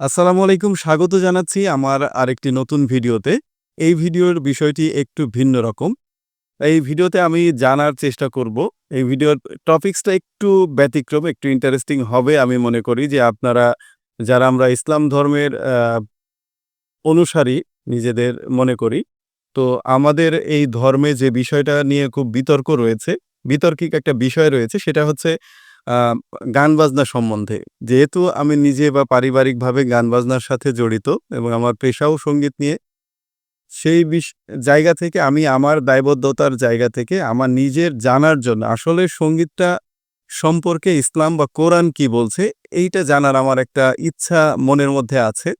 আসসালামু আলাইকুম স্বাগত জানাচ্ছি আমার আরেকটি নতুন ভিডিওতে। এই ভিডিওর বিষয়টি একটু ভিন্ন রকম। এই ভিডিওতে আমি জানার চেষ্টা করব। এই ভিডিওর টপিক্সটা একটু ব্যতিক্রম, একটু ইন্টারেস্টিং হবে আমি মনে করি যে আপনারা যারা আমরা ইসলাম ধর্মের অনুসারী নিজেদের মনে করি। তো আমাদের এই ধর্মে যে বিষয়টা নিয়ে খুব বিতর্ক রয়েছে, বিতর্কিক একটা বিষয় রয়েছে সেটা হচ্ছে আ গান-বাজনা সম্বন্ধে। যেহেতু আমি নিজে বা পারিবারিকভাবে গান-বাজনার সাথে জড়িত এবং আমার পেশাও সংগীত নিয়ে। সেই বিষ, জায়গা থেকে আমি আমার দায়বদ্ধতার জায়গা থেকে আমার নিজের জানার জন্য, আসলে সঙ্গীতটা সম্পর্কে ইসলাম বা কোরআন কি বলছে, এইটা জানার আমার একটা ইচ্ছা মনের মধ্যে আছে।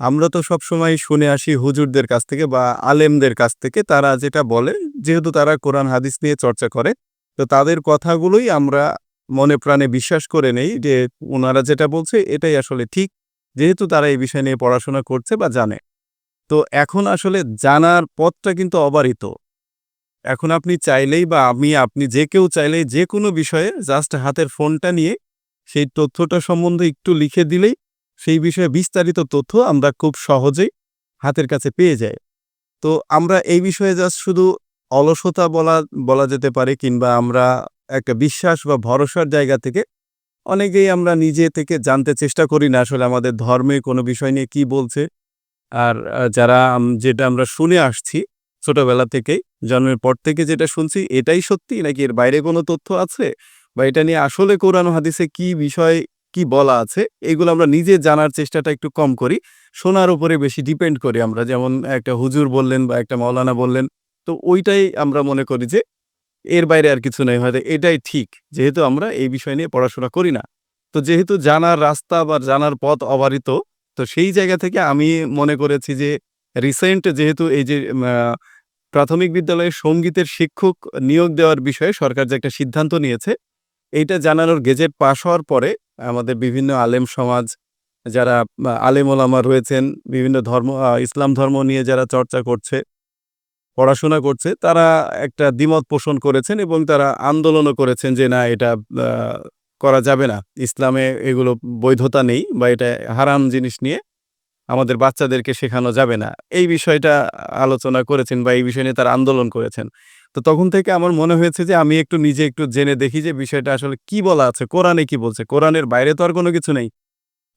আমরা তো সবসময় শুনে আসি হুজুরদের কাছ থেকে বা আলেমদের কাছ থেকে, তারা যেটা বলে, যেহেতু তারা কোরআন, হাদিস নিয়ে চর্চা করে। তো তাদের কথাগুলোই আমরা মনে প্রাণে বিশ্বাস করে নেই যে ওনারা যেটা বলছে এটাই আসলে ঠিক। যেহেতু তারা এই বিষয় নিয়ে পড়াশোনা করছে বা জানে। তো এখন আসলে জানার পথটা কিন্তু অবারিত। এখন আপনি চাইলেই বা আমি, আপনি যে কেউ চাইলেই যেকোনো বিষয়ে জাস্ট হাতের ফোনটা নিয়ে সেই তথ্যটা সম্বন্ধে একটু লিখে দিলেই সেই বিষয়ে বিস্তারিত তথ্য আমরা খুব সহজেই হাতের কাছে পেয়ে যাই। তো আমরা এই বিষয়ে জাস্ট শুধু অলসতা বলা বলা যেতে পারে কিংবা আমরা একটা বিশ্বাস বা ভরসার জায়গা থেকে অনেকেই আমরা নিজে থেকে জানতে চেষ্টা করি না আসলে আমাদের ধর্মে কোনো বিষয় নিয়ে কি বলছে। আর যারা যেটা আমরা শুনে আসছি ছোটবেলা থেকেই, জন্মের পর থেকে যেটা শুনছি এটাই সত্যি নাকি এর বাইরে কোনো তথ্য আছে? বা এটা নিয়ে আসলে কোরআন হাদিসে কি বিষয় কি বলা আছে? এগুলো আমরা নিজে জানার চেষ্টাটা একটু কম করি। শোনার উপরে বেশি ডিপেন্ড করি আমরা। যেমন একটা হুজুর বললেন বা একটা মাওলানা বললেন। তো ওইটাই আমরা মনে করি যে এর বাইরে আর কিছু নাই হয়তো এটাই ঠিক। যেহেতু আমরা এই বিষয় নিয়ে পড়াশোনা করি না। তো যেহেতু জানার রাস্তা বা জানার পথ অবারিত, তো সেই জায়গা থেকে আমি মনে করেছি যে রিসেন্ট যেহেতু এই যে প্রাথমিক বিদ্যালয়ে সঙ্গীতের শিক্ষক নিয়োগ দেওয়ার বিষয়ে সরকার যে একটা সিদ্ধান্ত নিয়েছে, এইটা জানানোর গেজেট পাশ হওয়ার পরে আমাদের বিভিন্ন আলেম সমাজ যারা আলেম ওলামা রয়েছেন, বিভিন্ন ধর্ম ইসলাম ধর্ম নিয়ে যারা চর্চা করছে, পড়াশোনা করছে তারা একটা দ্বিমত পোষণ করেছেন এবং তারা আন্দোলনও করেছেন যে না এটা করা যাবে না। ইসলামে এগুলো বৈধতা নেই বা এটা হারাম জিনিস নিয়ে আমাদের বাচ্চাদেরকে শেখানো যাবে না। এই বিষয়টা আলোচনা করেছেন বা এই বিষয় নিয়ে তারা আন্দোলন করেছেন। তো তখন থেকে আমার মনে হয়েছে যে আমি একটু নিজে একটু জেনে দেখি যে বিষয়টা আসলে কি বলা আছে, কোরআনে কি বলছে? কোরআনের বাইরে তো আর কোনো কিছু নেই।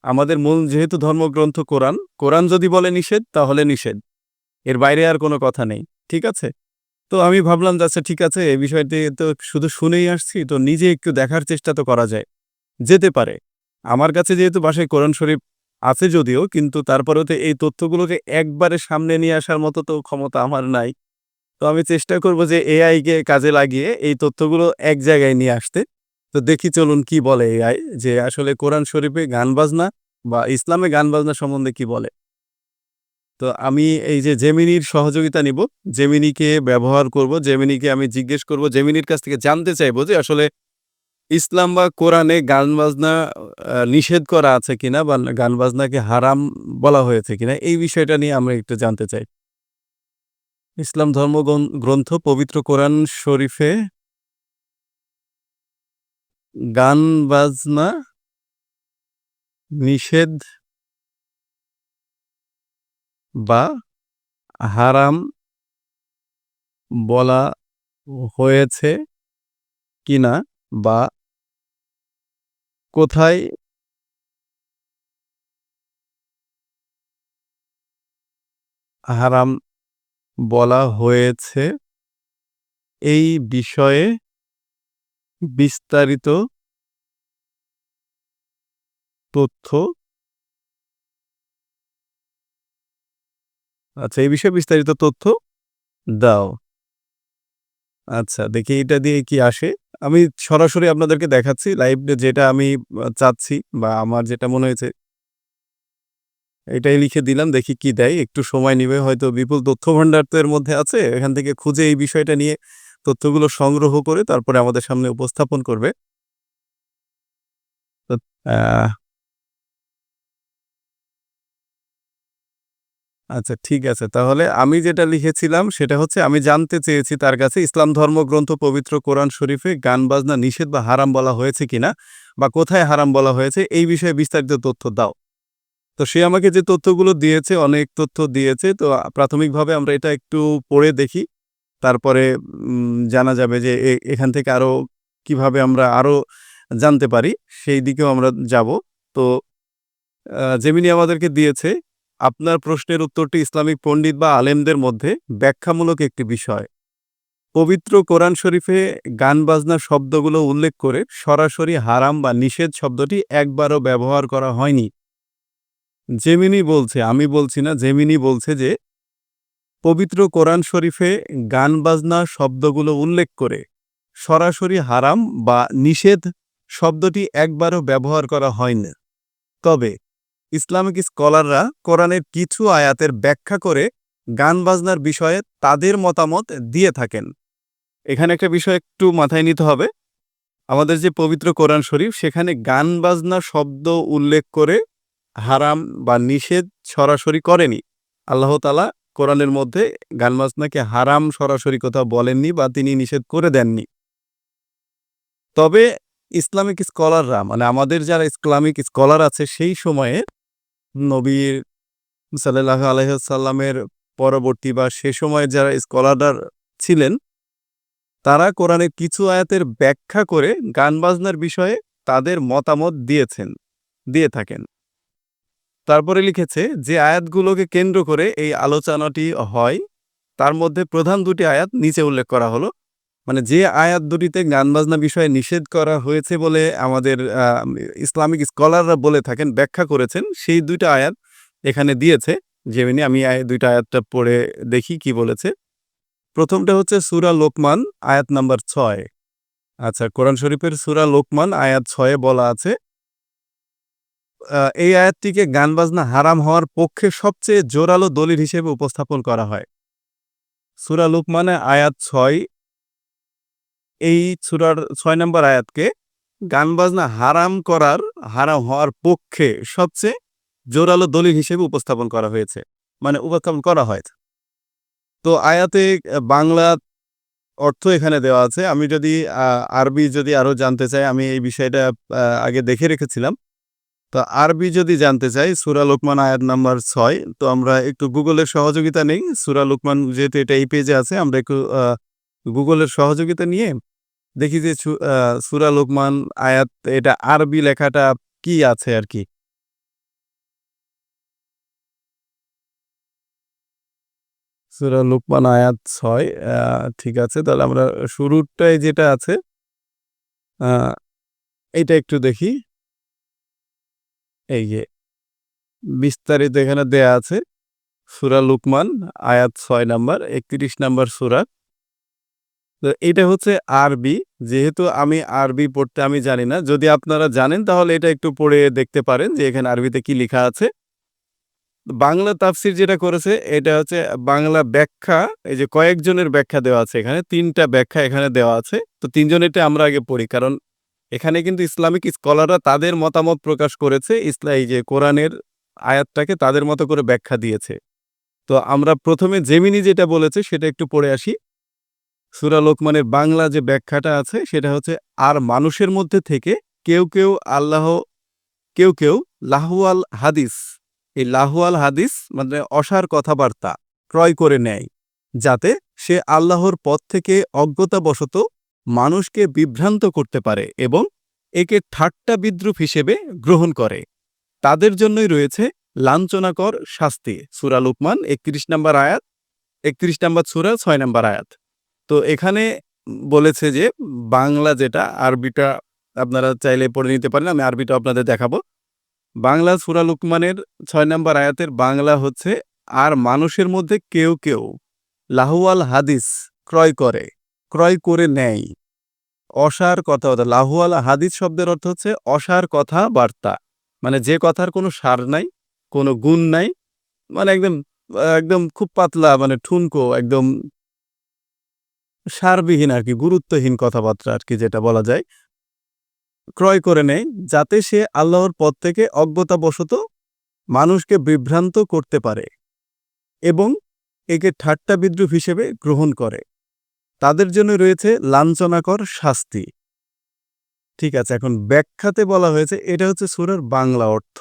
আমাদের মূল যেহেতু ধর্মগ্রন্থ কোরআন, কোরআন যদি বলে নিষেধ তাহলে নিষেধ। এর বাইরে আর কোনো কথা নেই। ঠিক আছে? তো আমি ভাবলাম যে আচ্ছা ঠিক আছে, এই বিষয়টি তো শুধু শুনেই আসছি, তো নিজে একটু দেখার চেষ্টা তো করা যায়। যেতে পারে। আমার কাছে যেহেতু বাসায় কোরআন শরীফ আছে যদিও, কিন্তু তারপরেও তো এই তথ্যগুলোকে একবারে সামনে নিয়ে আসার মতো তো ক্ষমতা আমার নাই। তো আমি চেষ্টা করব যে, এআই কে কাজে লাগিয়ে এই তথ্যগুলো এক জায়গায় নিয়ে আসতে। তো দেখি চলুন কি বলে এআই, যে আসলে কোরআন শরীফে গান-বাজনা বা ইসলামে গান-বাজনা সম্বন্ধে কি বলে? তো আমি এই যে জেমিনির সহযোগিতা নিব। জেমিনিকে ব্যবহার করব। জেমিনিকে আমি জিজ্ঞেস করব, জেমিনির কাছ থেকে জানতে চাইব যে আসলে ইসলাম বা কোরআনে গান-বাজনা আ নিষেধ করা আছে কিনা বা গান-বাজনাকে হারাম বলা হয়েছে কিনা এই বিষয়টা নিয়ে আমরা একটু জানতে চাই। ইসলাম ধর্মগন গ্রন্থ পবিত্র কোরআন শরীফে গান-বাজনা নিষেধ বা হারাম বলা হয়েছে কিনা বা কোথায় হারাম বলা হয়েছে এই বিষয়ে বিস্তারিত তথ্য আচ্ছা এই বিষয়ে বিস্তারিত তথ্য দাও। আচ্ছা দেখি এটা দিয়ে কি আসে। আমি সরাসরি আপনাদেরকে দেখাচ্ছি লাইভ যেটা আমি চাচ্ছি বা আমার যেটা মনে হয়েছে। এটাই লিখে দিলাম, দেখি কি দেয়। একটু সময় নিবে, হয়তো বিপুল তথ্য ভান্ডার তো এর মধ্যে আছে। এখান থেকে খুঁজে এই বিষয়টা নিয়ে তথ্যগুলো সংগ্রহ করে তারপরে আমাদের সামনে উপস্থাপন করবে। তো আ আচ্ছা ঠিক আছে। তাহলে আমি যেটা লিখেছিলাম সেটা হচ্ছে আমি জানতে চেয়েছি তার কাছে ইসলাম ধর্মগ্রন্থ পবিত্র কোরআন শরীফে গান-বাজনা নিষেধ বা হারাম বলা হয়েছে কিনা বা কোথায় হারাম বলা হয়েছে এই বিষয়ে বিস্তারিত তথ্য দাও। তো সে আমাকে যে তথ্যগুলো দিয়েছে অনেক তথ্য দিয়েছে তো প্রাথমিকভাবে আমরা এটা একটু পড়ে দেখি। তারপরে জানা যাবে যে এখান থেকে আরও কীভাবে আমরা আরও জানতে পারি সেই দিকেও আমরা যাব। তো আ জেমিনি আমাদেরকে দিয়েছে, আপনার প্রশ্নের উত্তরটি ইসলামিক পণ্ডিত বা আলেমদের মধ্যে ব্যাখ্যামূলক একটি বিষয়। পবিত্র কোরআন শরীফে গান-বাজনার শব্দগুলো উল্লেখ করে সরাসরি হারাম বা নিষেধ শব্দটি একবারও ব্যবহার করা হয়নি। জেমিনি বলছে, আমি বলছি না, জেমিনি বলছে যে পবিত্র কোরআন শরীফে গান-বাজনা শব্দগুলো উল্লেখ করে সরাসরি হারাম বা নিষেধ শব্দটি একবারও ব্যবহার করা হয়নি। তবে ইসলামিক স্কলাররা কোরআনের কিছু আয়াতের ব্যাখ্যা করে গান-বাজনার বিষয়ে তাদের মতামত দিয়ে থাকেন। এখানে একটা বিষয় একটু মাথায় নিতে হবে। আমাদের যে পবিত্র কোরআন শরীফ, সেখানে গান-বাজনা শব্দ উল্লেখ করে হারাম বা নিষেধ সরাসরি করেনি। আল্লাহ তাআলা কোরআনের মধ্যে গান-বাজনাকে হারাম সরাসরি কথা বলেননি বা তিনি নিষেধ করে দেননি। তবে ইসলামিক স্কলাররা মানে আমাদের যারা ইসলামিক স্কলার আছে, সেই সময়ে নবী সাল্লাল্লাহু আলাইহি ওয়াসাল্লামের পরবর্তী বা সে সময়ে যারা স্কলাররা ছিলেন তারা কোরআনের কিছু আয়াতের ব্যাখ্যা করে গান-বাজনার বিষয়ে তাদের মতামত দিয়েছেন, দিয়ে থাকেন। তারপরে লিখেছে যে আয়াতগুলোকে কেন্দ্র করে এই আলোচনাটি হয় তার মধ্যে প্রধান দুটি আয়াত নিচে উল্লেখ করা হলো। মানে যে আয়াত দুটিতে গান-বাজনা বিষয়ে নিষেধ করা হয়েছে বলে আমাদের ইসলামিক স্কলাররা বলে থাকেন, ব্যাখ্যা করেছেন সেই দুইটা আয়াত এখানে দিয়েছে জেমিনি। আমি ২ আয়াতটা পড়ে দেখি কি বলেছে। প্রথমটা হচ্ছে সুরা লোকমান আয়াত নাম্বার ছয় আচ্ছা কোরআন শরীফের সুরা লোকমান আয়াত ছয়ে বলা আছে এই আয়াতটিকে গান-বাজনা হারাম হওয়ার পক্ষে সবচেয়ে জোরালো দলিল হিসেবে উপস্থাপন করা হয়। সুরা লোকমানে আয়াত ৬ এই সূরার ৬ নম্বর আয়াতকে গান-বাজনা হারাম করার, হারাম হওয়ার পক্ষে সবচেয়ে জোরালো দলিল হিসেবে উপস্থাপন করা হয়েছে। মানে উপস্থাপন করা হয়েছে। তো আয়াতে বাংলা অর্থ এখানে দেওয়া আছে। আমি যদি আরবি যদি আরও জানতে চাই আমি এই বিষয়টা আগে দেখে রেখেছিলাম। তো আরবি যদি জানতে চাই সূরা লোকমান আয়াত নাম্বার ছয় তো আমরা একটু গুগলের সহযোগিতা নেই। সুরা লোকমান যেহেতু এটা এই পেজে আছে আমরা একটু গুগলের সহযোগিতা নিয়ে দেখি যে সূরা লোকমান আয়াত, এটা আরবি লেখাটা কি আছে আর কি সুরা লোকমান আয়াত ৬ আ ঠিক আছে। তাহলে আমরা শুরুরটায় যেটা আছে আ এইটা একটু দেখি। এই যে, বিস্তারিত এখানে দেয়া আছে। সুরা লুকমান আয়াত ছয় নাম্বার ৩১ নাম্বার সূরা। তো এটা হচ্ছে আরবি। যেহেতু আমি আরবি পড়তে আমি জানি না। যদি আপনারা জানেন তাহলে এটা একটু পড়ে দেখতে পারেন যে এখানে আরবিতে কি লেখা আছে। বাংলা তাফসির যেটা করেছে, এটা হচ্ছে বাংলা ব্যাখ্যা, এই যে কয়েকজনের ব্যাখ্যা দেওয়া আছে এখানে। তিনটা ব্যাখ্যা এখানে দেওয়া আছে। তো ৩ জনেরটা আমরা আগে পড়ি। কারণ এখানে কিন্তু ইসলামিক স্কলাররা তাদের মতামত প্রকাশ করেছে। ইসলা, এই যে কোরআনের আয়াতটাকে তাদের মতো করে ব্যাখ্যা দিয়েছে। তো আমরা প্রথমে জেমিনি যেটা বলেছে, সেটা একটু পড়ে আসি। সূরা লোকমানের বাংলা যে ব্যাখ্যাটা আছে সেটা হচ্ছে আর মানুষের মধ্যে থেকে কেউ, কেউ আল্লাহ কেউ, কেউ লাহওয়াল হাদিস এই লাহওয়াল হাদিস মানে অসার কথাবার্তা ক্রয় করে নেয়। যাতে সে আল্লাহর পথ থেকে অজ্ঞতাবশত মানুষকে বিভ্রান্ত করতে পারে এবং একে ঠাট্টা বিদ্রুপ হিসেবে গ্রহণ করে। তাদের জন্যই রয়েছে লাঞ্ছনাকর শাস্তি। সূরা লোকমান ৩১ নাম্বার আয়াত একত্রিশ নম্বর সুরা ছয় নম্বর আয়াত। তো এখানে বলেছে যে বাংলা যেটা আরবিটা আপনারা চাইলে পড়ে নিতে পারেন। আমি আরবিটা আপনাদের দেখাবো। বাংলা সুরা লুকমানের ছয় নম্বর আয়াতের বাংলা হচ্ছে আর মানুষের মধ্যে কেউ, কেউ লাহওয়াল হাদিস ক্রয় করে, ক্রয় করে নেয়। অসার কথাবার্তা লাহওয়াল হাদিস শব্দের অর্থ হচ্ছে অসার কথাবার্তা। মানে যে কথার কোনো সার নাই, কোনো গুণ নাই। মানে একদম একদম খুব পাতলা মানে ঠুনকো একদম সারবিহীন আর কি, গুরুত্বহীন কথাবার্তা আর কি যেটা বলা যায়। ক্রয় করে নেয় যাতে সে আল্লাহর পথ থেকে অজ্ঞতাবশত মানুষকে বিভ্রান্ত করতে পারে এবং একে ঠাট্টা বিদ্রূপ হিসেবে গ্রহণ করে। তাদের জন্য রয়েছে লাঞ্ছনাকর শাস্তি। ঠিক আছে, এখন ব্যাখ্যাতে বলা হয়েছে এটা হচ্ছে সূরার বাংলা অর্থ।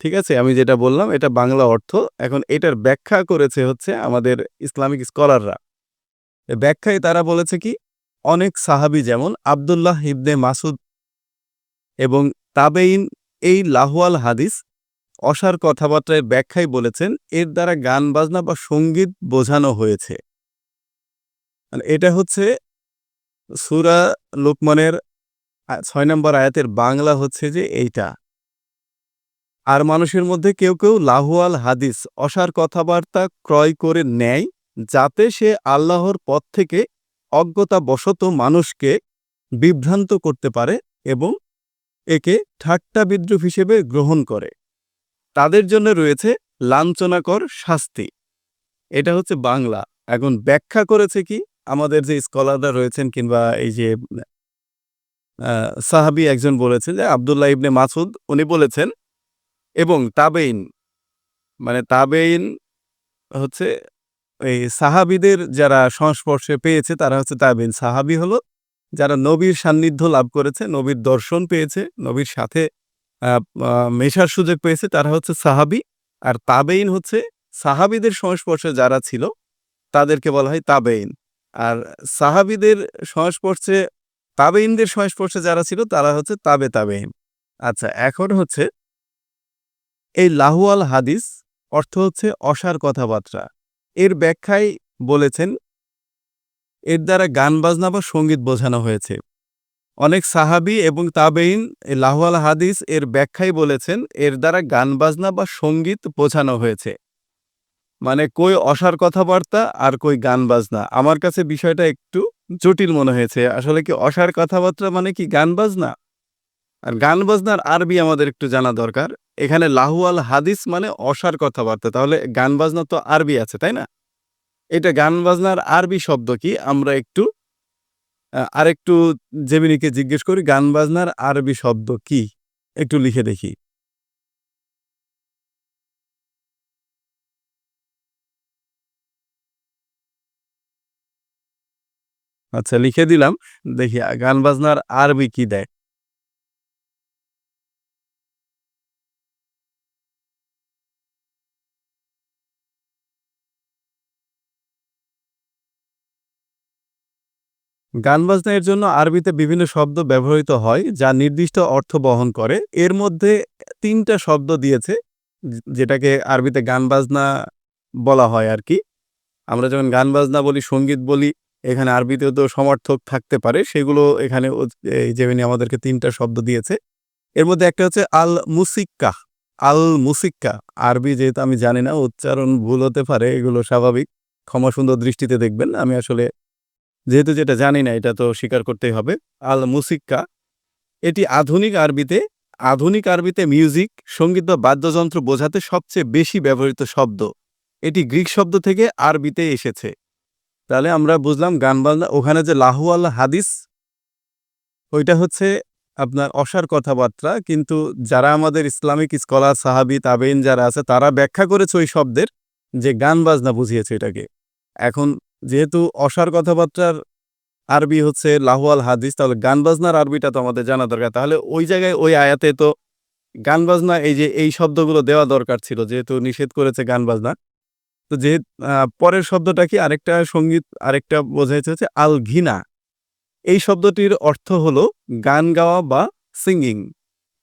ঠিক আছে? আমি যেটা বললাম এটা বাংলা অর্থ। এখন এটার ব্যাখ্যা করেছে হচ্ছে আমাদের ইসলামিক স্কলাররা। ব্যাখ্যায় তারা বলেছে কি? অনেক সাহাবী যেমন আব্দুল্লাহ ইবনে মাসুদ এবং তাবেইন এই লাহওয়াল হাদিস অসার কথাবার্তায় ব্যাখ্যায় বলেছেন এর দ্বারা গান বাজনা বা সংগীত বোঝানো হয়েছে। মানে এটা হচ্ছে সুরা লোকমানের ছয় নম্বর আয়াতের বাংলা হচ্ছে যে এইটা। আর মানুষের মধ্যে কেউ, কেউ লাহওয়াল হাদিস অসার কথাবার্তা ক্রয় করে নেয় যাতে সে আল্লাহর পথ থেকে অজ্ঞতাবশত মানুষকে বিভ্রান্ত করতে পারে এবং একে ঠাট্টা বিদ্রুপ হিসেবে গ্রহণ করে। তাদের জন্য রয়েছে লাঞ্ছনাকর শাস্তি। এটা হচ্ছে বাংলা। এখন ব্যাখ্যা করেছে কি? আমাদের যে স্কলাররা রয়েছেন কিংবা এই যে সাহাবী একজন বলেছেন যে, আব্দুল্লাহ ইবনে মাসুদ উনি বলেছেন, এবং তাবেইন মানে তাবেইন হচ্ছে এই সাহাবীদের যারা সংস্পর্শে পেয়েছে তারা হচ্ছে তাবেইন। সাহাবী হলো যারা নবীর সান্নিধ্য লাভ করেছে, নবীর দর্শন পেয়েছে, নবীর সাথে মেশার সুযোগ পেয়েছে তারা হচ্ছে সাহাবী। আর তাবেইন হচ্ছে সাহাবিদের সংস্পর্শে যারা ছিল তাদেরকে বলা হয় তাবেইন। আর সাহাবিদের সংস্পর্শে তাবেইনদের সংস্পর্শে যারা ছিল তারা হচ্ছে তাবে তাবেইন। আচ্ছা এখন হচ্ছে এই লাহওয়াল হাদিস অর্থ হচ্ছে অসার কথাবার্তা। এর ব্যাখ্যায় বলেছেন, এর দ্বারা গান বাজনা বা সংগীত বোঝানো হয়েছে। অনেক সাহাবী এবং তাবেইন লাহওয়াল হাদিস এর ব্যাখ্যায় বলেছেন, এর দ্বারা গান বাজনা বা সংগীত বোঝানো হয়েছে। মানে কই অসার কথাবার্তা আর কই গান বাজনা। আমার কাছে বিষয়টা একটু জটিল মনে হয়েছে। আসলে কি অসার কথাবার্তা মানে কি গান বাজনা? আর গান বাজনার আরবি আমাদের একটু জানা দরকার। এখানে লাহুয়াল হাদিস মানে অসার কথাবার্তা। তাহলে গান বাজনা তো আরবি আছে, তাই না? এটা গান বাজনার আরবি শব্দ কি? আমরা একটু আরেকটু জেমিনিকে জিজ্ঞেস করি গান বাজনার আরবি শব্দ কি? একটু লিখে দেখি। আচ্ছা লিখে দিলাম। দেখি গান বাজনার আরবি কি দেয়? গান বাজনা এর জন্য আরবিতে বিভিন্ন শব্দ ব্যবহৃত হয় যা নির্দিষ্ট অর্থ বহন করে। এর মধ্যে তিনটা শব্দ দিয়েছে যেটাকে আরবিতে গান বাজনা বলা হয় আর কি আমরা যখন গান বাজনা বলি, সংগীত বলি এখানে আরবিতেও তো সমর্থক থাকতে পারে। সেগুলো এখানে জেমিনি আমাদেরকে তিনটা শব্দ দিয়েছে। এর মধ্যে একটা হচ্ছে আল মুসিক্কা আল মুসিক্কা। আরবি যেহেতু আমি জানি না উচ্চারণ ভুল হতে পারে এগুলো স্বাভাবিক। ক্ষমা সুন্দর দৃষ্টিতে দেখবেন। আমি আসলে যেহেতু যেটা জানি না এটা তো স্বীকার করতেই হবে। আল মুসিক্কা এটি আধুনিক আরবিতে আধুনিক আরবিতে মিউজিক, সংগীত বা বাদ্যযন্ত্র বোঝাতে সবচেয়ে বেশি ব্যবহৃত শব্দ। এটি গ্রিক শব্দ থেকে আরবিতে এসেছে। তাহলে আমরা বুঝলাম গান বাজনা ওখানে যে লাহওয়াল হাদিস ওইটা হচ্ছে আপনার অসার কথাবার্তা। কিন্তু যারা আমাদের ইসলামিক স্কলার, সাহাবি তাবেইন যারা আছে তারা ব্যাখ্যা করেছে ওই শব্দের যে গান বাজনা বুঝিয়েছে এটাকে। এখন যেহেতু অসার কথাবার্তার আরবি হচ্ছে লাহওয়াল হাদিস, তাহলে গান বাজনার আরবিটা তো আমাদের জানা দরকার। তাহলে ওই জায়গায় ওই আয়াতে তো গান বাজনা, এই যে এই শব্দগুলো দেওয়া দরকার ছিল, যেহেতু নিষেধ করেছে গান বাজনা। তো আ, পরের শব্দটা কি আরেকটা সংগীত, আরেকটা বোঝাইছে হচ্ছে আল ঘিনা। এই শব্দটির অর্থ হলো গান গাওয়া বা সিঙ্গিং।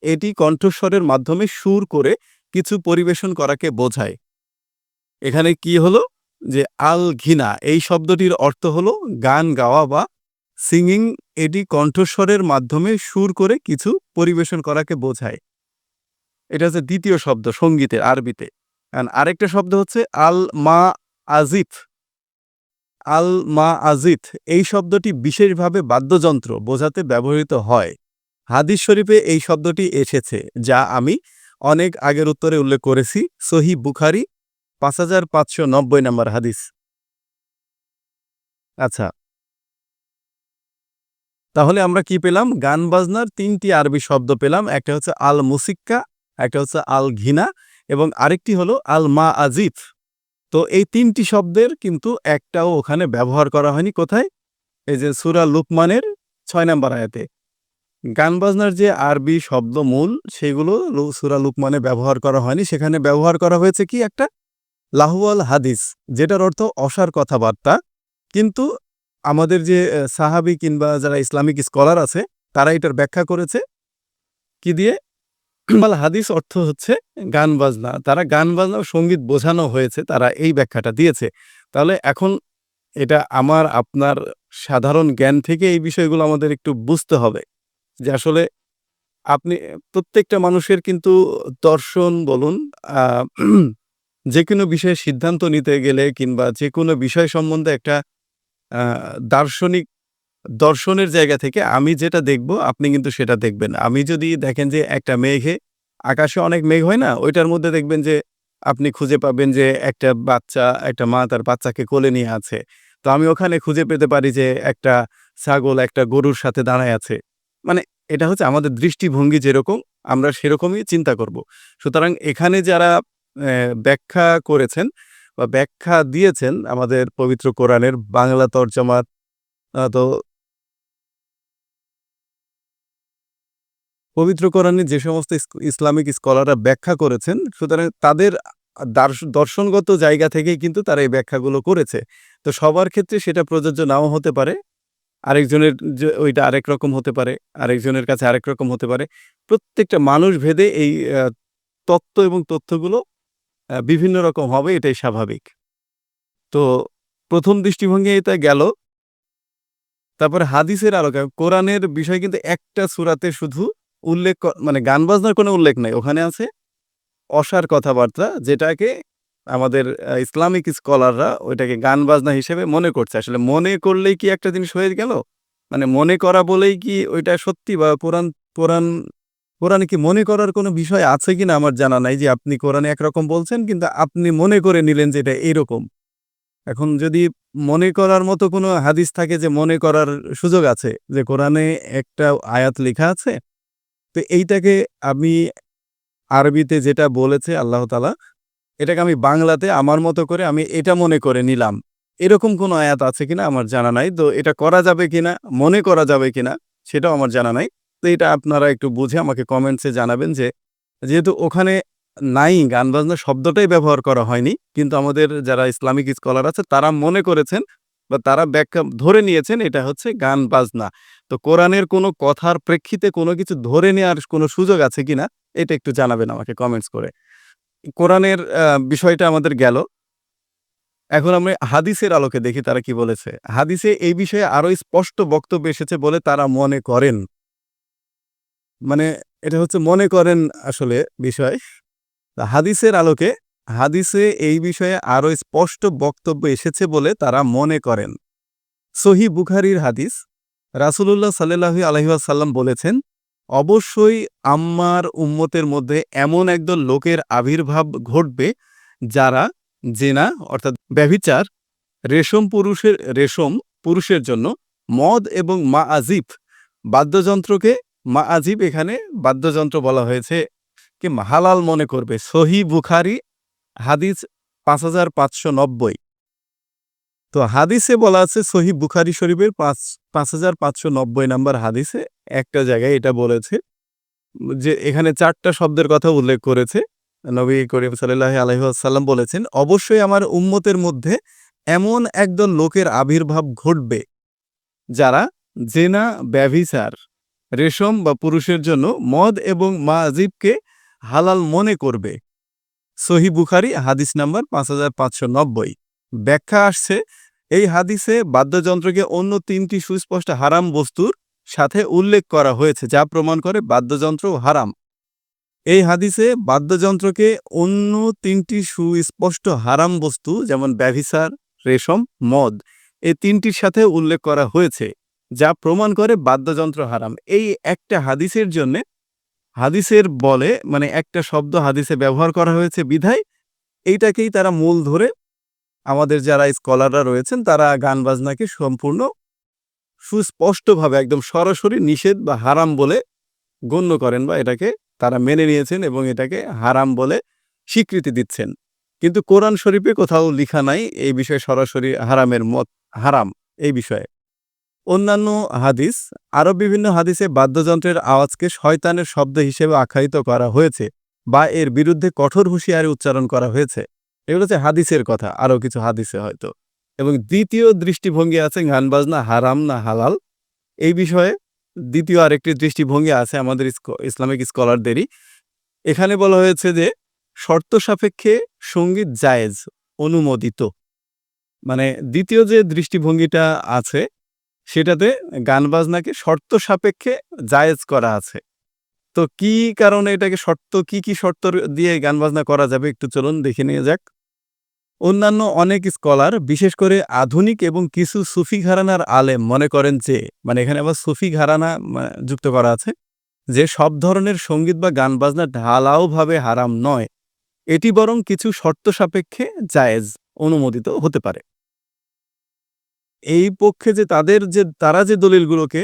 এটি কণ্ঠস্বরের মাধ্যমে সুর করে কিছু পরিবেশন করাকে বোঝায়। এখানে কি হলো? যে আল ঘিনা, এই শব্দটির অর্থ হল গান গাওয়া বা সিঙ্গিং এটি কণ্ঠস্বরের মাধ্যমে সুর করে কিছু পরিবেশন করাকে বোঝায়। এটা হচ্ছে দ্বিতীয় শব্দ সঙ্গীতের আরবিতে। আরেকটা শব্দ হচ্ছে আল মা আজিফ। আল মা আজিথ এই শব্দটি বিশেষভাবে বাদ্যযন্ত্র বোঝাতে ব্যবহৃত হয়। হাদিস শরীফে এই শব্দটি এসেছে, যা আমি অনেক আগের উত্তরে উল্লেখ করেছি। সহিহ বুখারী ৫৫৯০ নম্বর হাদিস। আচ্ছা। তাহলে আমরা কি পেলাম? গান বাজনার ৩ টি আরবি শব্দ পেলাম। একটা হচ্ছে আল মুসিক্কা, একটা হচ্ছে আল ঘিনা এবং আরেকটি হলো আল মা আজিফ। তো এই তিনটি শব্দের কিন্তু একটাও ওখানে ব্যবহার করা হয়নি কোথায়? এই যে সূরা লুকমানের ছয় নাম্বার আয়াতে। গান বাজনার যে আরবি শব্দ মূল সেগুলো সূরা লুকমানে ব্যবহার করা হয়নি। সেখানে ব্যবহার করা হয়েছে কি একটা লাহওয়াল হাদিস, যেটার অর্থ অসার কথাবার্তা। কিন্তু আমাদের যে সাহাবি কিংবা যারা ইসলামিক স্কলার আছে, তারা এটার ব্যাখ্যা করেছে কি দিয়ে? আল হাদিস অর্থ হচ্ছে গান বাজনা। তারা গান বাজনা সংগীত বোঝানো হয়েছে, তারা এই ব্যাখ্যাটা দিয়েছে। তাহলে এখন এটা আমার, আপনার সাধারণ জ্ঞান থেকে এই বিষয়গুলো আমাদের একটু বুঝতে হবে। যে আসলে আপনি, প্রত্যেকটা মানুষের কিন্তু দর্শন বলুন আ যেকোনো বিষয়ে সিদ্ধান্ত নিতে গেলে কিংবা যেকোনো বিষয় সম্বন্ধে একটা দার্শনিক দর্শনের জায়গা থেকে আমি যেটা দেখব আপনি কিন্তু সেটা দেখবেন। আমি যদি দেখেন যে একটা মেঘে আকাশে অনেক মেঘ হয় না? ওইটার মধ্যে দেখবেন যে আপনি খুঁজে পাবেন যে একটা বাচ্চা, একটা মা তার বাচ্চাকে কোলে নিয়ে আছে। তো আমি ওখানে খুঁজে পেতে পারি যে একটা ছাগল একটা গরুর সাথে দাঁড়ায় আছে। মানে এটা হচ্ছে আমাদের দৃষ্টিভঙ্গি যেরকম আমরা সেরকমই চিন্তা করব। সুতরাং এখানে যারা ব্যাখ্যা করেছেন বা ব্যাখ্যা দিয়েছেন আমাদের পবিত্র কোরআনের বাংলা তর্জমা, আ, তো পবিত্র কোরআনে যে সমস্ত ইসলামিক স্কলাররা ব্যাখ্যা করেছেন, সুতরাং তাদের দার্শ, দর্শনগত জায়গা থেকেই কিন্তু তারা এই ব্যাখ্যাগুলো করেছে। তো সবার ক্ষেত্রে সেটা প্রযোজ্য নাও হতে পারে। আরেকজনের ওইটা আরেক রকম হতে পারে। আরেকজনের কাছে আরেক রকম হতে পারে। প্রত্যেকটা মানুষ ভেদে এই তত্ত্ব এবং তথ্যগুলো বিভিন্ন রকম হবে, এটাই স্বাভাবিক। তো প্রথম দৃষ্টিভঙ্গি এটা গেল। তারপরে হাদিসের আলোকে, কোরআনের বিষয় কিন্তু একটা সূরাতে শুধু উল্লেখ মানে গান বাজনার কোনো উল্লেখ নাই। ওখানে আছে অসার কথাবার্তা, যেটাকে আমাদের ইসলামিক স্কলাররা ওইটাকে গান বাজনা হিসেবে মনে করছে। আসলে মনে করলেই কি একটা জিনিস হয়ে গেল? মানে মনে করা বলেই কি ওইটা সত্যি বা কোরআন কোরআন কোরআনে কি মনে করার কোনো বিষয় আছে কিনা আমার জানা নাই যে আপনি কোরআনে একরকম বলছেন কিন্তু আপনি মনে করে নিলেন যে এটা এইরকম। এখন যদি মনে করার মতো কোনো হাদিস থাকে যে মনে করার সুযোগ আছে যে কোরআনে একটা আয়াত লেখা আছে। তো এইটাকে আমি আরবিতে যেটা বলেছে আল্লাহ তাআলা এটাকে আমি বাংলাতে আমার মতো করে আমি এটা মনে করে নিলাম। এরকম কোনো আয়াত আছে কিনা আমার জানা নাই। তো এটা করা যাবে কিনা, মনে করা যাবে কিনা সেটাও আমার জানা নাই। তো এটা আপনারা একটু বুঝে আমাকে কমেন্টসে জানাবেন যে, যেহেতু ওখানে নাই গান বাজনা শব্দটাই ব্যবহার করা হয়নি। কিন্তু আমাদের যারা ইসলামিক স্কলার আছে তারা মনে করেছেন বা তারা ব্যাখ্যা ধরে নিয়েছেন এটা হচ্ছে গান বাজনা। তো কোরআনের কোনো কথার প্রেক্ষিতে কোনো কিছু ধরে নেয়ার কোনো সুযোগ আছে কিনা, এটা একটু জানাবেন আমাকে কমেন্টস করে। কোরআনের বিষয়টা আমাদের গেল। এখন আমরা হাদিসের আলোকে দেখি তারা কি বলেছে। হাদিসে এই বিষয়ে আরও স্পষ্ট বক্তব্য এসেছে বলে তারা মনে করেন। মানে এটা হচ্ছে মনে করেন আসলে বিষয়। হাদিসের আলোকে হাদিসে এই বিষয়ে আরও স্পষ্ট বক্তব্য এসেছে বলে তারা মনে করেন। সহিহ বুখারীর হাদিস রাসূলুল্লাহ সাল্লাল্লাহু আলাইহি ওয়াসাল্লাম বলেছেন, "অবশ্যই আম্মার উম্মতের মধ্যে এমন একদল লোকের আবির্ভাব ঘটবে যারা জেনা অর্থাৎ ব্যভিচার, রেশম পুরুষের রেশম পুরুষের জন্য মদ এবং মাআজিব বাদ্যযন্ত্রকে মাআজিব এখানে বাদ্যযন্ত্র বলা হয়েছে কে হালাল মনে করবে।" সহিহ বুখারী হাদিস ৫৫৯০ তো হাদিসে বলা আছে সহিহ বুখারী শরীফের পাঁচ ৫৫৯০ নাম্বার হাদিসে একটা জায়গায় এটা বলেছে যে এখানে চারটা শব্দের কথা উল্লেখ করেছে। নবী করিম সাল্লাল্লাহু আলাইহি ওয়াসাল্লাম বলেছেন, "অবশ্যই আমার উম্মতের মধ্যে এমন একদল লোকের আবির্ভাব ঘটবে যারা জেনা, ব্যভিচার, রেশম বা পুরুষের জন্য মদ এবং মাআজিবকে হালাল মনে করবে।" সহিহ বুখারী হাদিস নাম্বার ৫৫৯০ ব্যাখ্যা আসছে এই হাদিসে বাদ্যযন্ত্রকে অন্য তিনটি সুস্পষ্ট হারাম বস্তুর সাথে উল্লেখ করা হয়েছে যা প্রমাণ করে বাদ্যযন্ত্রও হারাম। এই হাদিসে বাদ্যযন্ত্রকে অন্য তিনটি সুস্পষ্ট হারাম বস্তু যেমন ব্যভিচার, রেশম, মদ এই তিনটির সাথে উল্লেখ করা হয়েছে যা প্রমাণ করে বাদ্যযন্ত্র হারাম। এই একটা হাদিসের জন্যে, হাদিসের বলে মানে একটা শব্দ হাদিসে ব্যবহার করা হয়েছে বিধায়, এইটাকেই তারা মূল ধরে আমাদের যারা স্কলাররা রয়েছেন, তারা গান বাজনাকে সম্পূর্ণ সুস্পষ্টভাবে, একদম সরাসরি নিষেধ বা হারাম বলে গণ্য করেন বা এটাকে তারা মেনে নিয়েছেন এবং এটাকে হারাম বলে স্বীকৃতি দিচ্ছেন। কিন্তু কোরআন শরীফে কোথাও লিখা নাই, এই বিষয়ে সরাসরি হারামের মত, হারাম, এই বিষয়ে। অন্যান্য হাদিস আরও বিভিন্ন হাদিসে বাদ্যযন্ত্রের আওয়াজকে শয়তানের শব্দ হিসেবে আখ্যায়িত করা হয়েছে বা এর বিরুদ্ধে কঠোর হুঁশিয়ারি উচ্চারণ করা হয়েছে। এগুলো হচ্ছে হাদিসের কথা, আরও কিছু হাদিসে হয়তো। এবং দ্বিতীয় দৃষ্টিভঙ্গি আছে গান বাজনা, হারাম না হালাল। এই বিষয়ে দ্বিতীয় আরেকটি দৃষ্টিভঙ্গি আছে আমাদের ইসলামিক স্কলারদেরই। এখানে বলা হয়েছে যে শর্ত সাপেক্ষে সংগীত জায়েজ, অনুমোদিত। মানে দ্বিতীয় যে দৃষ্টিভঙ্গিটা আছে সেটাতে গান বাজনাকে শর্ত সাপেক্ষে জায়েজ করা আছে। তো কি কারণে এটাকে শর্ত কি কি শর্ত দিয়ে গান বাজনা করা যাবে একটু চলুন দেখে নিয়ে যাক। অন্যান্য অনেক স্কলার বিশেষ করে আধুনিক এবং কিছু সুফি ঘরানার আলেম মনে করেন যে মানে এখানে আবার সুফি ঘরানা মানে, যুক্ত করা আছে যে সব ধরনের সংগীত বা গান বাজনা ঢালাওভাবে হারাম নয়। এটি বরং কিছু শর্ত সাপেক্ষে জায়েজ অনুমোদিত হতে পারে। এই পক্ষে যে তাদের যে, তারা যে দলিলগুলোকে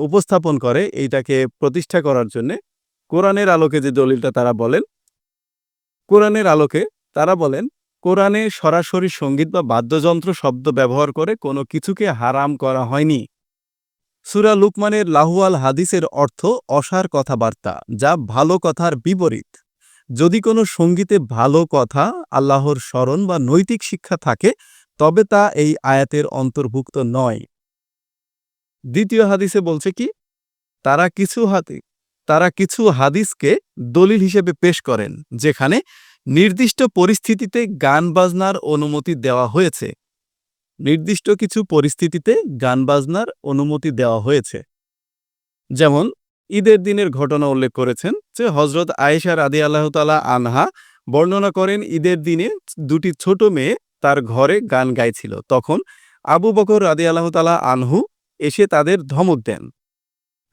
উপস্থাপন করে, এইটাকে প্রতিষ্ঠা করার জন্যে কোরআনের আলোকে যে দলিলটা তারা বলেন, কোরআনের আলোকে তারা বলেন, কোরআনে সরাসরি সংগীত বা বাদ্যযন্ত্র শব্দ ব্যবহার করে কোনো কিছুকে হারাম করা হয়নি। সুরা লুকমানের লাহুয়াল হাদিসের অর্থ অসার কথাবার্তা, যা ভালো কথার বিপরীত। যদি কোনো সঙ্গীতে ভালো কথা, আল্লাহর স্মরণ বা নৈতিক শিক্ষা থাকে তবে তা এই আয়াতের অন্তর্ভুক্ত নয়। দ্বিতীয় হাদিসে বলছে কি, তারা কিছু হাতি, তারা কিছু হাদিসকে দলিল হিসেবে পেশ করেন, যেখানে নির্দিষ্ট পরিস্থিতিতে গান বাজনার অনুমতি দেওয়া হয়েছে। নির্দিষ্ট কিছু পরিস্থিতিতে গান বাজনার অনুমতি দেওয়া হয়েছে। যেমন, ঈদের দিনের ঘটনা উল্লেখ করেছেন যে হজরত আয়েশা রাদি আল্লাহ তালা আনহা বর্ণনা করেন ঈদের দিনে দুটি ছোট মেয়ে তার ঘরে গান গাইছিল। তখন আবু বকর রাদি আল্লাহ তালা আনহু এসে তাদের ধমক দেন।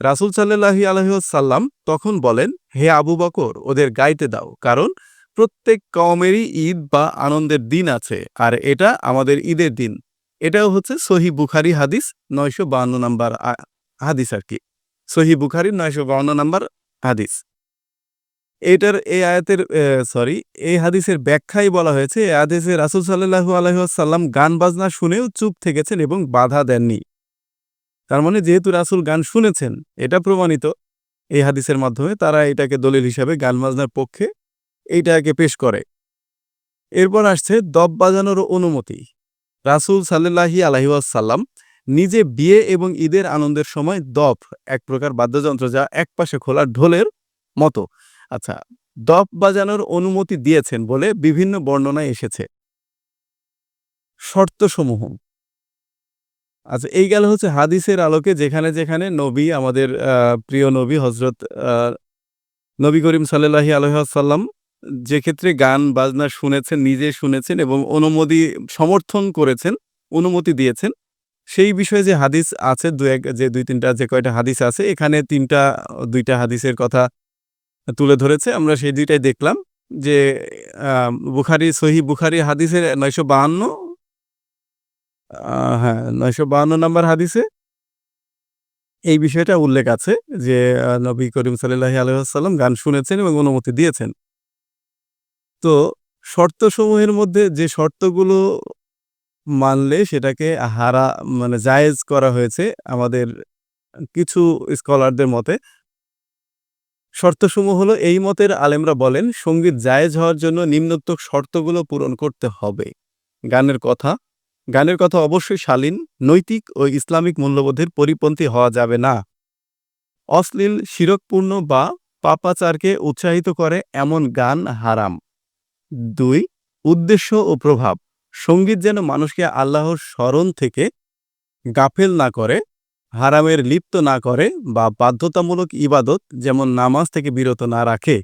রাসুল সাল্লাহি আলহ্লাম তখন বলেন, হে আবু বকর, ওদের গাইতে দাও, কারণ প্রত্যেক কওমেরই ঈদ বা আনন্দের দিন আছে, আর এটা আমাদের ঈদের দিন। এটাও হচ্ছে সহি বুখারি হাদিস নয়শো বান্ন নম্বর হাদিস আর কি। সহি বুখারির নয়শো বান্ন নম্বর হাদিস। এটার এই আয়াতের সরি এই হাদিসের ব্যাখ্যাই বলা হয়েছে এই হাদিসে রাসুল সাল্লাহু আলহাম গান বাজনা শুনেও চুপ থেকেছেন এবং বাধা দেননি। তার মানে যেহেতু রাসুল গান শুনেছেন, এটা প্রমাণিত। এই হাদিসের মাধ্যমে তারা এটাকে দলিল হিসাবে গান বাজনার পক্ষে এইটাকে পেশ করে। এরপর আসছে দব বাজানোর অনুমতি। রাসুল সাল্লাহি আলহিউসাল্লাম নিজে বিয়ে এবং ঈদের আনন্দের সময় দপ এক প্রকার বাদ্যযন্ত্র যা একপাশে খোলা ঢোলের মতো আচ্ছা দপ বাজানোর অনুমতি দিয়েছেন বলে বিভিন্ন বর্ণনায় এসেছে। শর্তসমূহ। আচ্ছা এই গেল হচ্ছে হাদিসের আলোকে যেখানে যেখানে নবী আমাদের প্রিয় নবী হজরত নবী করিম সাল্লাহি আলহাসাল্লাম যে ক্ষেত্রে গান, বাজনা শুনেছেন, নিজে শুনেছেন এবং অনুমতি, সমর্থন করেছেন, অনুমতি দিয়েছেন, সেই বিষয়ে যে হাদিস আছে দু এক যে দুই তিনটা যে কয়টা হাদিস আছে, এখানে তিনটা, দুইটা হাদিসের কথা তুলে ধরেছে। আমরা সেই দুইটাই দেখলাম যে বুখারি সহি বুখারি হাদিসের নয়শো বাহান্ন হ্যাঁ নয়শো বাহান্ন নম্বর হাদিসে এই বিষয়টা উল্লেখ আছে যে নবী করিম সাল্লাহ আলহাম গান শুনেছেন এবং অনুমতি দিয়েছেন। তো শর্তসমূহের মধ্যে যে শর্তগুলো মানলে সেটাকে হারা মানে জায়েজ করা হয়েছে আমাদের কিছু স্কলারদের মতে শর্তসমূহ হলো, এই মতের আলেমরা বলেন, সংগীত জায়েজ হওয়ার জন্য নিম্নোক্ত শর্তগুলো পূরণ করতে হবে। গানের কথা গানের কথা অবশ্যই শালীন, নৈতিক ও ইসলামিক মূল্যবোধের পরিপন্থী হওয়া যাবে না। অশ্লীল, শিরকপূর্ণ বা পাপাচারকে উৎসাহিত করে এমন গান হারাম। দুই, উদ্দেশ্য ও প্রভাব, সংগীত যেন মানুষকে আল্লাহর স্মরণ থেকে গাফেল না করে হারামের লিপ্ত না করে বা বাধ্যতামূলক ইবাদত, যেমন নামাজ থেকে বিরত না রাখে।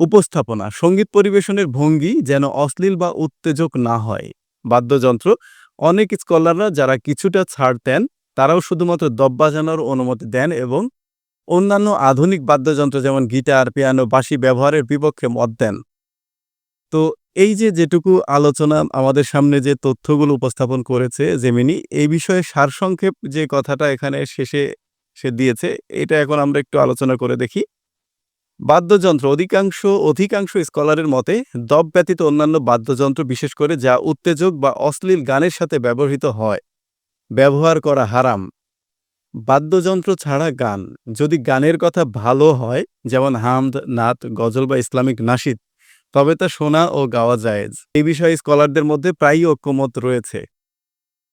উপস্থাপনা, সংগীত পরিবেশনের ভঙ্গি যেন অশ্লীল বা উত্তেজক না হয়। বাদ্যযন্ত্র, অনেক স্কলাররা যারা কিছুটা ছাড় দেন, তারাও শুধুমাত্র দব বাজানোর অনুমতি দেন এবং অন্যান্য আধুনিক বাদ্যযন্ত্র যেমন গিটার, পিয়ানো, বাঁশি ব্যবহারের বিপক্ষে মত দেন। তো এই যে যেটুকু আলোচনা আমাদের সামনে যে তথ্যগুলো উপস্থাপন করেছে জেমিনি এই বিষয়ে সারসংক্ষেপ যে কথাটা এখানে শেষে সে দিয়েছে, এটা এখন আমরা একটু আলোচনা করে দেখি। বাদ্যযন্ত্র, অধিকাংশ অধিকাংশ স্কলারের মতে দব ব্যতীত অন্যান্য বাদ্যযন্ত্র, বিশেষ করে যা উত্তেজক বা অশ্লীল গানের সাথে ব্যবহৃত হয়, ব্যবহার করা হারাম। বাদ্যযন্ত্র ছাড়া গান, যদি গানের কথা ভালো হয়, যেমন হামদ, নাত, গজল বা ইসলামিক নাশিদ তবে তা শোনা ও গাওয়া জায়েজ। এই বিষয়ে স্কলারদের মধ্যে প্রায়ই ঐক্যমত রয়েছে।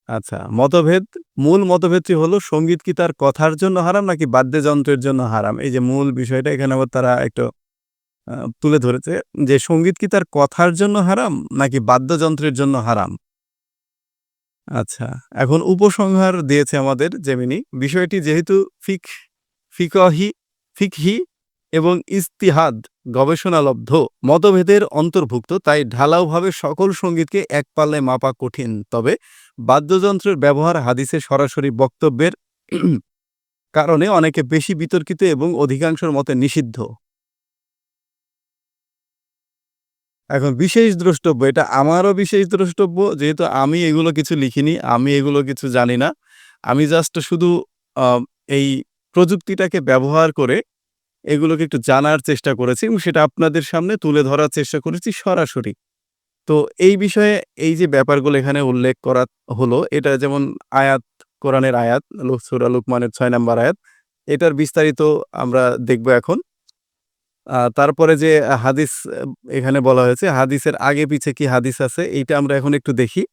আচ্ছা মতভেদ? মূল মতভেদটি হলো, সংগীত কি তার কথার জন্য হারাম নাকি বাদ্যযন্ত্রের জন্য হারাম? এই যে মূল বিষয়টা এখানে আবার তারা একটু তুলে ধরেছে যে সংগীত কি তার কথার জন্য হারাম নাকি বাদ্যযন্ত্রের জন্য হারাম? আচ্ছা এখন উপসংহার দিয়েছে আমাদের জেমিনি। বিষয়টি যেহেতু ফিক, ফিকহি ফিকহি এবং ইস্তিহাদ গবেষণালব্ধ মতভেদের অন্তর্ভুক্ত, তাই ঢালাওভাবে সকল সঙ্গীতকে এক পাল্লায় মাপা কঠিন। তবে বাদ্যযন্ত্রের ব্যবহার হাদিসে সরাসরি বক্তব্যের কারণে অনেকে বেশি বিতর্কিত এবং অধিকাংশের মতে নিষিদ্ধ। এখন বিশেষ দ্রষ্টব্য, এটা আমারও বিশেষ দ্রষ্টব্য, যেহেতু আমি এগুলো কিছু লিখিনি, আমি এগুলো কিছু জানি না। আমি জাস্ট শুধু এই প্রযুক্তিটাকে ব্যবহার করে এগুলোকে একটু জানার চেষ্টা করেছি এবং সেটা আপনাদের সামনে তুলে ধরার চেষ্টা করেছি সরাসরি। তো এই বিষয়ে এই যে ব্যাপারগুলো এখানে উল্লেখ করা হলো, এটা যেমন আয়াত, কোরআনের আয়াত সূরা লুকমানের ছয় নম্বর আয়াত, এটার বিস্তারিত আমরা দেখব এখন। তারপরে যে হাদিস, এখানে বলা হয়েছে, হাদিসের আগে পিছে কি হাদিস আছে, এইটা আমরা এখন একটু দেখি।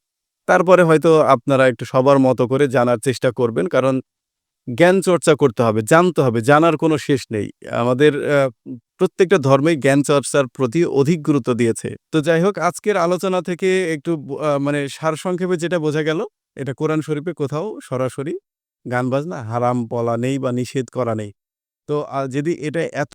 তারপরে হয়তো আপনারা একটু সবার মতো করে জানার চেষ্টা করবেন, কারণ জ্ঞান চর্চা করতে হবে, জানতে হবে, জানার কোনো শেষ নেই। আমাদের প্রত্যেকটা ধর্মেই জ্ঞান চর্চার প্রতি অধিক গুরুত্ব দিয়েছে। তো যাই হোক, আজকের আলোচনা থেকে একটু মানে সারসংক্ষেপে যেটা বোঝা গেল, এটা কোরআন শরীফে কোথাও সরাসরি গান বাজনা, হারাম বলা নেই বা নিষেধ করা নেই। তো যদি এটা এত